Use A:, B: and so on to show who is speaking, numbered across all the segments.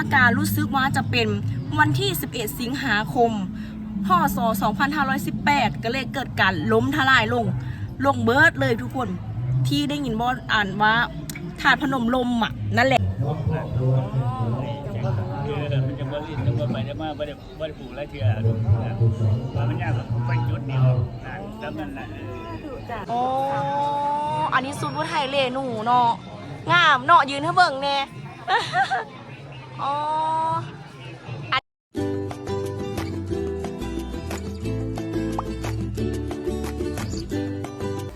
A: อาการรู้สึกว่าจะเป็นวันที่ 11 สิงหาคมพศ2518 ก็เลยเกิดการล้มทลายลง ลงเบิร์ดเลยทุกคนที่ได้ยินบออ่านว่าถาดพนมลมอะ นั่นแหละ
B: คือมันจะบ่ลิ้นจะบ่ไปจะมาบ่ได้บ่ได้ปลูกแล้วเชื่อว่ามันยากไปจุดเดียวนะแล้วมันละ
A: อ๋ออันนี้ซุปผู้ไทยเลหนูเนาะงามเนาะยืนให้เบิ่งแน่ อ๋อ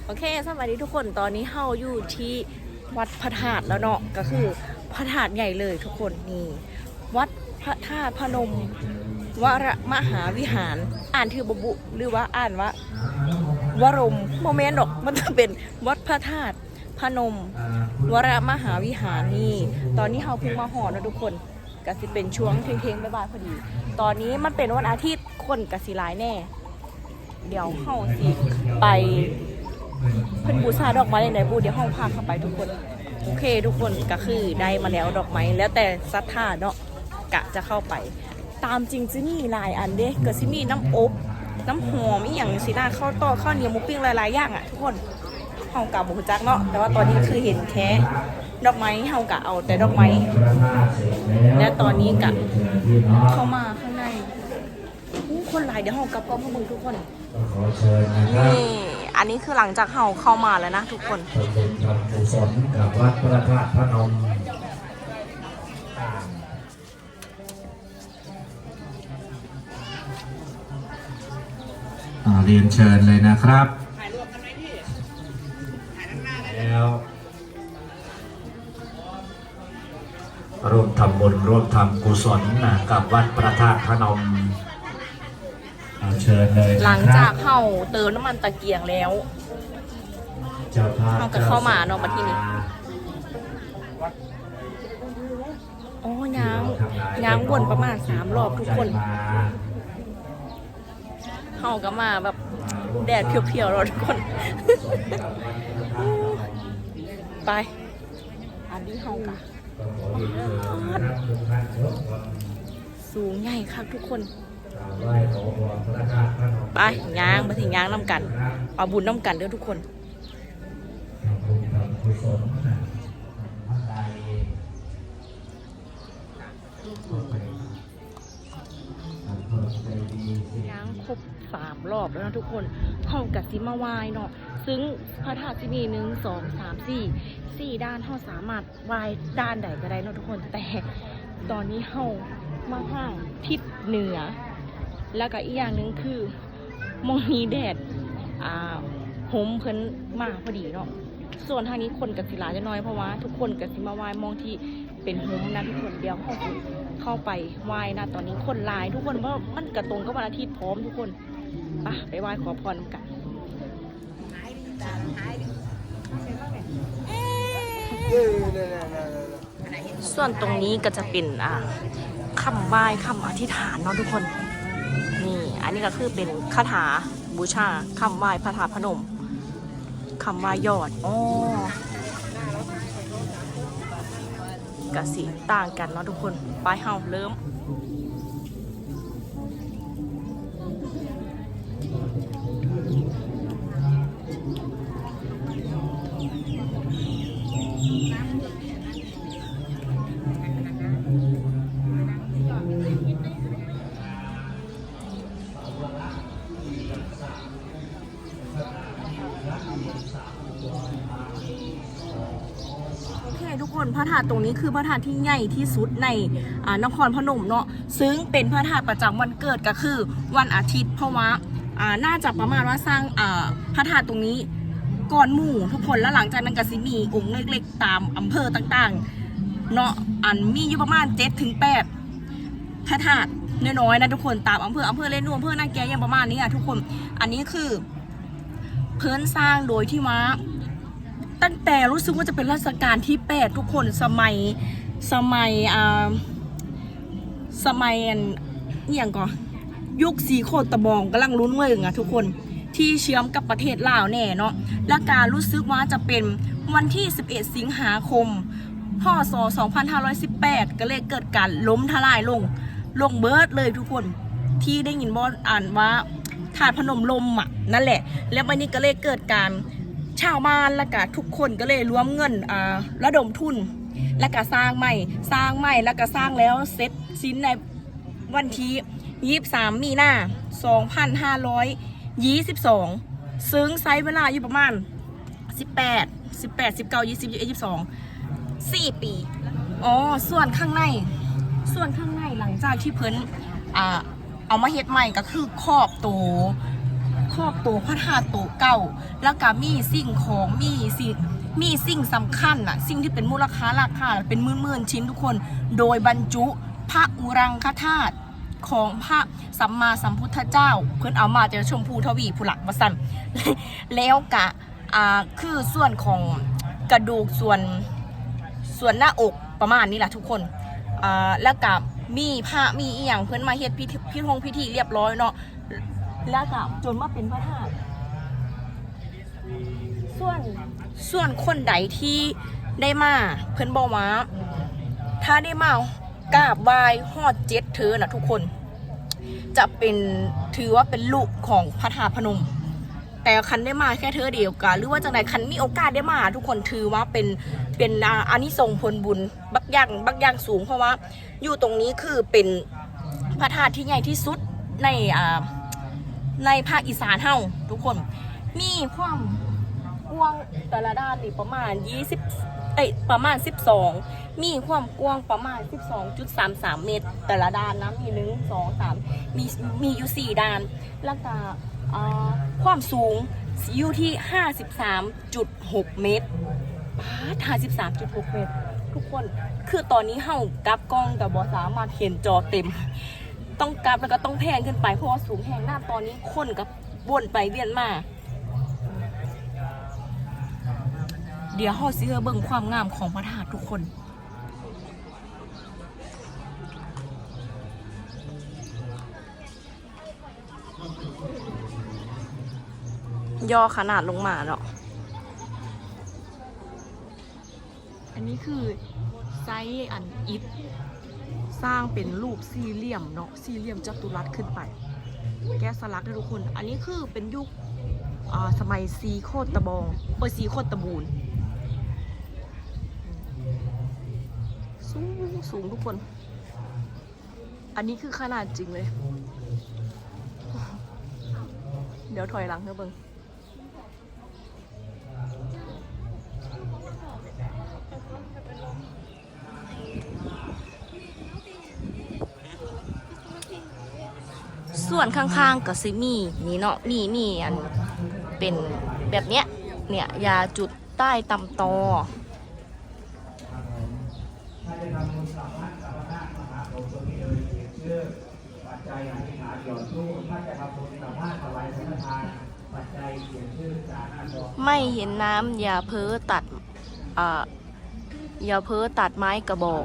A: โอเคสวัสดีทุกคนตอนนี้เฮาอยู่ที่วัดพระธาตุแล้วเนาะก็คือพระธาตุใหญ่เลยทุกคนนี่วัดพระธาตุพนมวรมหาวิหาร อ่านถือบบุหรือว่าอ่านว่าวรมโมเมนต์หรอกมันจะเป็นวัดพระธาตุพนม วรมหาวิหารนี่ ตอนนี้เฮาเพิ่งมาหอนะทุกคน ก็สิเป็นช่วงเที่ยงๆบ่ายๆพอดี ตอนนี้มันเป็นวันอาทิตย์คนกสิหลายแน่ เดี๋ยวเฮาสิไปเพิ่นบูชาดอกไม้ในบูเดี๋ยวเฮาพาเข้าไปทุกคน โอเค ทุกคนก็คือได้มาแล้วดอกไม้แล้วแต่ศรัทธาเนาะกะจะเข้าไป ตามจริงจะมีหลายอันเด้ก็สิมีน้ำอบ น้ำหอมอีหยังสินะข้าวต้อข้าวเหนียวหมูปิ้งหลายๆอย่างอะทุกคนเฮากะบ่รู้จักเนาะแต่ว่าตอนนี้คือเห็นแค่ ดอกไม้เฮากะเอาแต่ดอกไม้ และตอนนี้กะเข้ามาข้างในคนหลายเดี๋ยวเฮากลับกล้องพวกมึงทุกคน
C: นี่
A: อันนี้คือหลังจากเฮาเข้ามาแล้วนะทุกคน
C: ทำบุญทำกุศลกับวัดพระธาตุพนมอ่าเรียนเชิญเลยนะครับ บุญร่วมทำกุศลนะกับวัดพระธาตุพระนมอ่าเชิญเลย
A: หลัง
C: นะค
A: จา
C: รั
A: ก
C: บ
A: เฮาเติมน้ำมันตะเกียงแล้ว
C: เจ้าภาพ
A: เอากระเข้ามาเนอะมาที่นี่อ๋อยางยางวนประมาณสามรอบทุกคนเฮาก็มาแบบแดดเพียวๆเราทุกคน ไปอันนี้เฮากะ สูงใหญ่ครับทุกคนไปย่างมาถึงย่างน้ำกัน เอาบุญน้ำกันเด้อทุกคนย่างครบสามรอบแล้วนะทุกคนห้องกับซิมาวายเนาะ ซึ่งพระธาตุที่มีหนึ่งสองสามสี่สี่ด้านเฮาสามารถวายด้านใดก็ได้เนาะทุกคนแต่ตอนนี้เฮามาทางทิศเหนือ แล้วก็อีกอย่างหนึ่งคือมองนี้แดดอ่าหมเพิ่นมาพอดีเนาะส่วนทางนี้คนกับศิลาจะน้อยเพราะว่าทุกคนกับสิมาไหวายมองที่เป็นโฮมนะทุกคนเดียวเข้าไปเข้าไปไหว้นะตอนนี้คนลายทุกคนเพราะมันกระตรงกับวันอาทิตย์พร้อมทุกคนไปไหว้ขอพรกัน ส่วนตรงนี้ก็จะเป็นอ่าคำไหว้คำอธิษฐานเนาะทุกคน นี่ อันนี้ก็คือเป็นคาถาบูชาคำไหว้พระธาตุพนมคำไหว้ยอดอ๋อกสีต่างกันเนาะทุกคน ไปเฮาเริ่ม โอเค ทุกคนพระธาตุตรงนี้คือพระธาตุที่ใหญ่ที่สุดในนครพนมเนาะซึ่งเป็นพระธาตุประจำวันเกิดก็คือวันอาทิตย์เพราะว่าน่าจะประมาณว่าสร้างพระธาตุตรงนี้ก่อนหมู่ทุกคนแล้วหลังจากนั้นก็สิมีองค์เล็กๆ ตามอำเภอต่างๆเนาะอันมีอยู่ประมาณ7ถึง8พระธาตุน้อยๆนะทุกคนตามอำเภออำเภอเล่นูอำเภอนาแกยังประมาณนี้อะทุกคนอันนี้คือเพิ่นสร้างโดยที่ว่า ตั้งแต่รู้สึกว่าจะเป็นรัชกาลที่ 8 ทุกคนสมัยสมัยอ่าสมัยอันอย่างก่อนยุคสีโคตรตะบองกำลังลุ้นเมืองอะทุกคนที่เชื่อมกับประเทศลาวแน่เนาะและการรู้สึกว่าจะเป็นวันที่ 11 สิงหาคมพพ่อส2518 ก็เลยเกิดการล้มทลายลง ลงเบิร์ดเลยทุกคนที่ได้ยินบอสอ่านว่าถาดพนมลมอะนั่นแหละ แล้ววันนี้ก็เลยเกิดการ ชาวบ้านและก็ทุกคนก็เลยรวมเงินอ่าระดมทุน แล้วก็สร้างใหม่สร้างใหม่แล้วก็สร้างแล้วเสร็จสิ้นในวันที่23มีนา2522ซึ่งใช้เวลาอยู่ประมาณ18 18 19 20 21 22 4ปี อ๋อ ส่วนข้างใน ส่วนข้างในหลังจากที่เพิ่นอ่าเอามาเฮ็ดใหม่ก็คือครอบตัว ครอบตัวพระธาตุตัวเก่า แล้วก็มีสิ่งของมีสิ่งมีสิ่งสำคัญอะสิ่งที่เป็นมูลค่าราคาเป็นหมื่นๆชิ้นทุกคน โดยบรรจุพระอุรังคธาตุของพระสัมมาสัมพุทธเจ้า เพิ่อนเอามาจากชมพูทวีผู้หลักวสันแล้วกะอ่าคือส่วนของกระดูกส่วนส่วนหน้าอกประมาณนี้แหละทุกคนอ่าแล้วกับมีผ้ามีอีหยังเพื่อนมาเฮ็ดพิธีพิธงพิธีเรียบร้อยเนาะ แล้วกับจนมาเป็นพระธาตุส่วนส่วนคนใดที่ได้มาเพื่อนบอกว่าถ้าได้มากราบไหว้ฮอดเจ็ดเธอนะทุกคน จะเป็นถือว่าเป็นลูกของพระธาตุพนม แต่คันได้มาแค่เธอเดียวกันหรือว่าจังใดคันมีโอกาสได้มา ทุกคนถือว่าเป็นเป็นอานิสงส์ผลบุญ บักย่างบักย่างสูงเพราะว่า อยู่ตรงนี้คือเป็นพระธาตุที่ใหญ่ที่สุดในอ่า ในภาคอีสานเฮาทุกคน มีความกว้างแต่ละด้านนี่ประมาณ 20เอ้ยประมาณ 12 มีความกว้างประมาณ 12.33 เมตร แต่ละด้านนะมีหนึ่งสองสามมีมีอยู่สี่ด้าน แล้วก็อ่าความสูงอยู่ที่ 53.6 เมตรบา53.6 เมตร ทุกคน คือตอนนี้เฮากลับกล้องกับบอสามารถเห็นจอเต็ม ต้องกลับแล้วก็ต้องแพงขึ้นไปเพราะว่าสูงแหงหน้าตอนนี้คนกับวนไปเวียนมา เดี๋ยวเฮาสิเฮาเบิ่งความงามของพระธาตุทุกคนย่อขนาดลงมาเนาะ อันนี้คือไซส์อันอิฐ สร้างเป็นรูปสี่เหลี่ยมเนาะสี่เหลี่ยมจัตุรัสขึ้นไป แกะสลักนะทุกคน อันนี้คือเป็นยุคอ่าสมัยซีโคตตะบองเปิดซีโคตตะบูนสูงสูงทุกคน อันนี้คือขนาดจริงเลย เดี๋ยวถอยหลังเถอะเบิง ส่วนข้างๆกับซิมีนี่เนาะมีมีอันเป็นแบบเนี้ยเนี่ยยาจุดใต้ตำตอไม่เห็นน้ำอย่าเพ้อตัดอ่าอย่าเพ้อตัดไม้กระบอก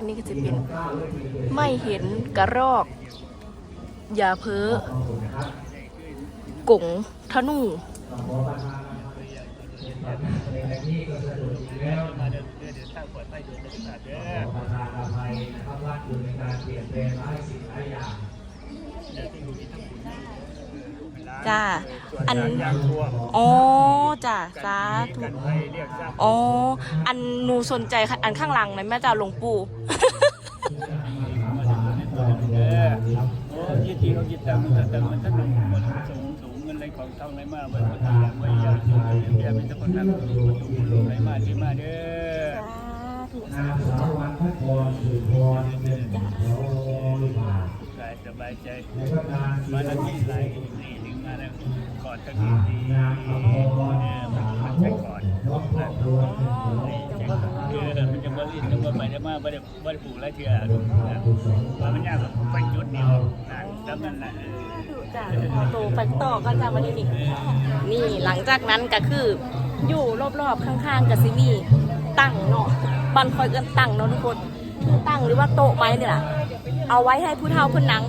A: อันนี้ก็จะเป็นไม่เห็นกระรอกอย่าเพ้อกง
B: ทางปลอดภัยเดินทางเด้อ
A: จ้า อัน
B: ยางท่วม
A: อ๋อจ้าสาธุ
B: กันไปเรียกทราบ
A: อ๋อ อันหนูสนใจค่ะอันข้างหลังนะแม่จ้าหลวงปู่
B: เด้อโอ้ยี่ทีเขาคิดตังค์แต่ตังค์มันทั้งหมดมันสูงสูงเงินไหลของเท่าไหร่มามันมันอย่างไม่อยากจะเรียกเป็นสักคนทำประตูไหลมาที่มาเด้อ กายสบายใจ มาแล้วที่ไหลนี่ถึงมาแล้วกอดทั้งทีดีเออมันมันใจกอดเออมันจะบริสุทธิ์จะไปได้มาบริบริผูกไรเถื่อว่ามันยากไปจุดเดียวนั่นแล้วนั่นแหละ
A: จ้าโตไปต่อกันจ้าวันนี้นี่นี่หลังจากนั้นก็คืออยู่รอบๆข้างๆกับซิมีตั้งเนาะบันคอยเกินตั้งเนาะทุกคนตั้งหรือว่าโต๊ะไม้นี่แหละ เอาไว้ให้ผู้เฒ่าผู้นัง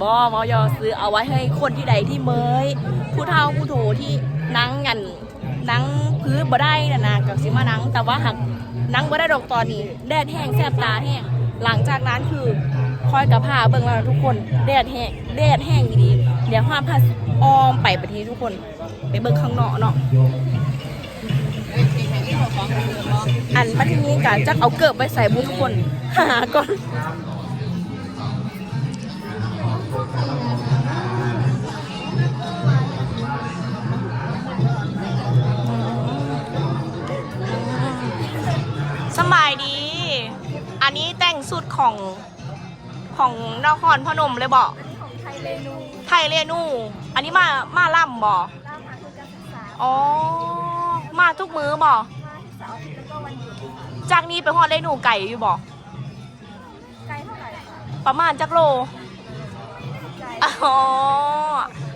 A: บอมอยอซื้อเอาไว้ให้คนที่ใดที่เมยผู้เฒ่าผู้โถที่นั่งกันนังพื้นบ่ได้นะนะกับสิมานังแต่ว่าหักนังบ่ได้ดอกตอนนี้ แดดแห้งแสบตาแห้งหลังจากนั้นคือคอยกับผ้าเบิ่งแล้วทุกคนแดดแห้งแดดแห้งดีเดี๋ยวห้าผ้าอ้อมไปประเทศทุกคน ไปเบิ่งข้างนอกเนาะ อันปัจจุบันการจักเอาเกิบไปใส่บุทุกคน หาก่อนสบายดี อันนี้แต่งสุดของของนครพนมเลยบอก
D: ไทยเรนู
A: ไทยเรนูอันนี้มา มาล่ำบ่
D: ล่ามหาทุนก
A: อ๋อ มาทุกมื้อบ
D: อา
A: จากนี้ไปฮอดเรนูไก่อยู่บ่
D: ไกลเท่าไหร่คะ
A: ประมาณจักโล
D: ไกล
A: อ๋อ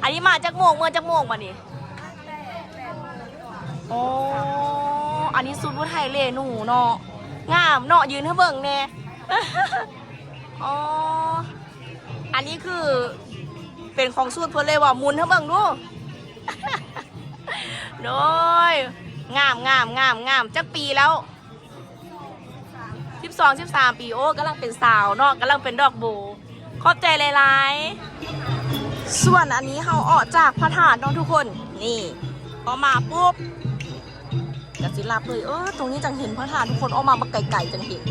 A: อันนี้มาจากโมงเมื่อจากโมงมานี่
D: ตั้งแต่แปดโมงก่อน
A: อ๋ออันนี้สุดว่าไทยเรนูเนาะงามเนาะยืนให้เบิ่งแน่ อ๋ออันนี้คือเป็นของสูตรเพิ่นเลยว่าหมุนให้เบิ่งดู โดยงามงามงามงามจักปีแล้ว 12 13 ปีโอ้กำลังเป็นสาวเนาะกำลังเป็นดอกโบขอบใจหลายๆ ส่วนอันนี้เขาออกจากพระธาตุเนาะทุกคน นี่พอมาปุ๊บกะสิลับเลยเออตรงนี้จังเห็นพระธาตุทุกคนออกมาบักไก่ๆจังเห็น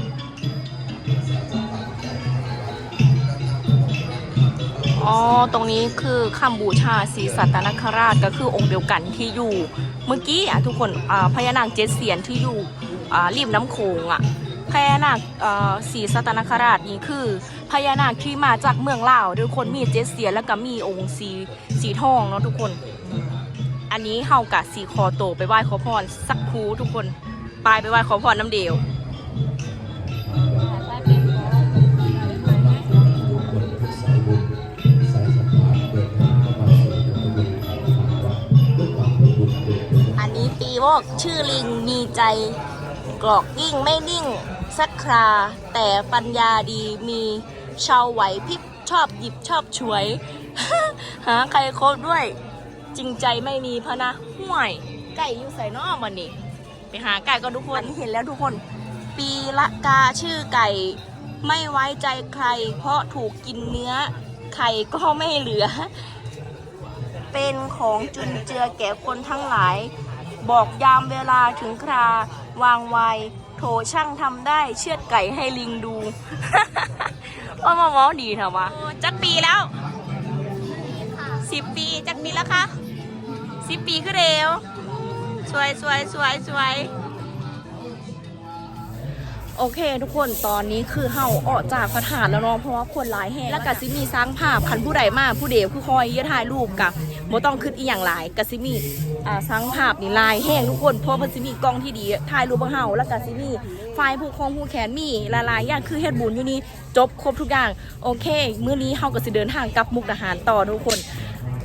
A: อ๋อ ตรงนี้คือคำบูชาศรีสัตนคราชก็คือองค์เดียวกันที่อยู่ เมื่อกี้อะทุกคนอ่าพญานาคเจ็ดเสียนที่อยู่อ่าริมน้ำโขงอะ พญานาคอ่าศรีสัตนคราชนี่คือพญานาคที่มาจากเมืองลาวทุกคนมีเจ็ดเสียนแล้วก็มีองค์สีสีทองเนาะทุกคน อันนี้เฮากะสีคอโตไปไหว้ขอพรสักครูทุกคนไปไปไหว้ขอพรน้ำเดียวอันนี้ปีวอกชื่อลิงมีใจกรอกยิ่งไม่นิ่ง สักครา แต่ปัญญาดีมีชาวไหวพริบชอบหยิบชอบฉวย หาใครคบด้วย จริงใจไม่มีพะนะห่วยไก่อยู่ใส่นอกมันนี่ไปหาไก่ก็ทุกคนเห็นแล้วทุกคน ปีละกาชื่อไก่ ไม่ไว้ใจใคร เพราะถูกกินเนื้อ ไข่ก็ไม่เหลือ เป็นของจุนเจือแก่คนทั้งหลาย บอกยามเวลาถึงคราวางไวโถ ช่างทำได้เชือดไก่ให้ลิงดูว่ามาหมอดีเถอะวะจักปีแล้วสิบปีจักปีแล้วคะสิบปีขึ้นเร็วสวยสวยสวยสวย โอเค ทุกคนตอนนี้คือเฮาออกจากพระธาตุแล้วเนาะเพราะว่าคนหลายแห่งแล้วก็สิมีสร้างภาพคันผู้ใดมาผู้เดียวคือคอยยอะถ่ายรูปกับบ่ต้องคิดอีหยังหลายก็สิมีอ่าสร้างภาพนี่ลายแห้งทุกคนเพราะมันสิมีกล้องที่ดีถ่ายรูปของเฮาแล้วก็สิมีไฟล์ผู้คงผู้แขนมีหลายอย่างคือเฮ็ดบุญอยู่นี่จบครบทุกอย่างโอเคมื้อนี้เฮาก็สิเดินทางกลับมุกดาหารต่อทุกคน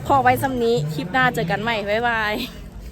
A: พอไว้ซ้ำนี้คลิปหน้าเจอกันใหม่บ๊ายบาย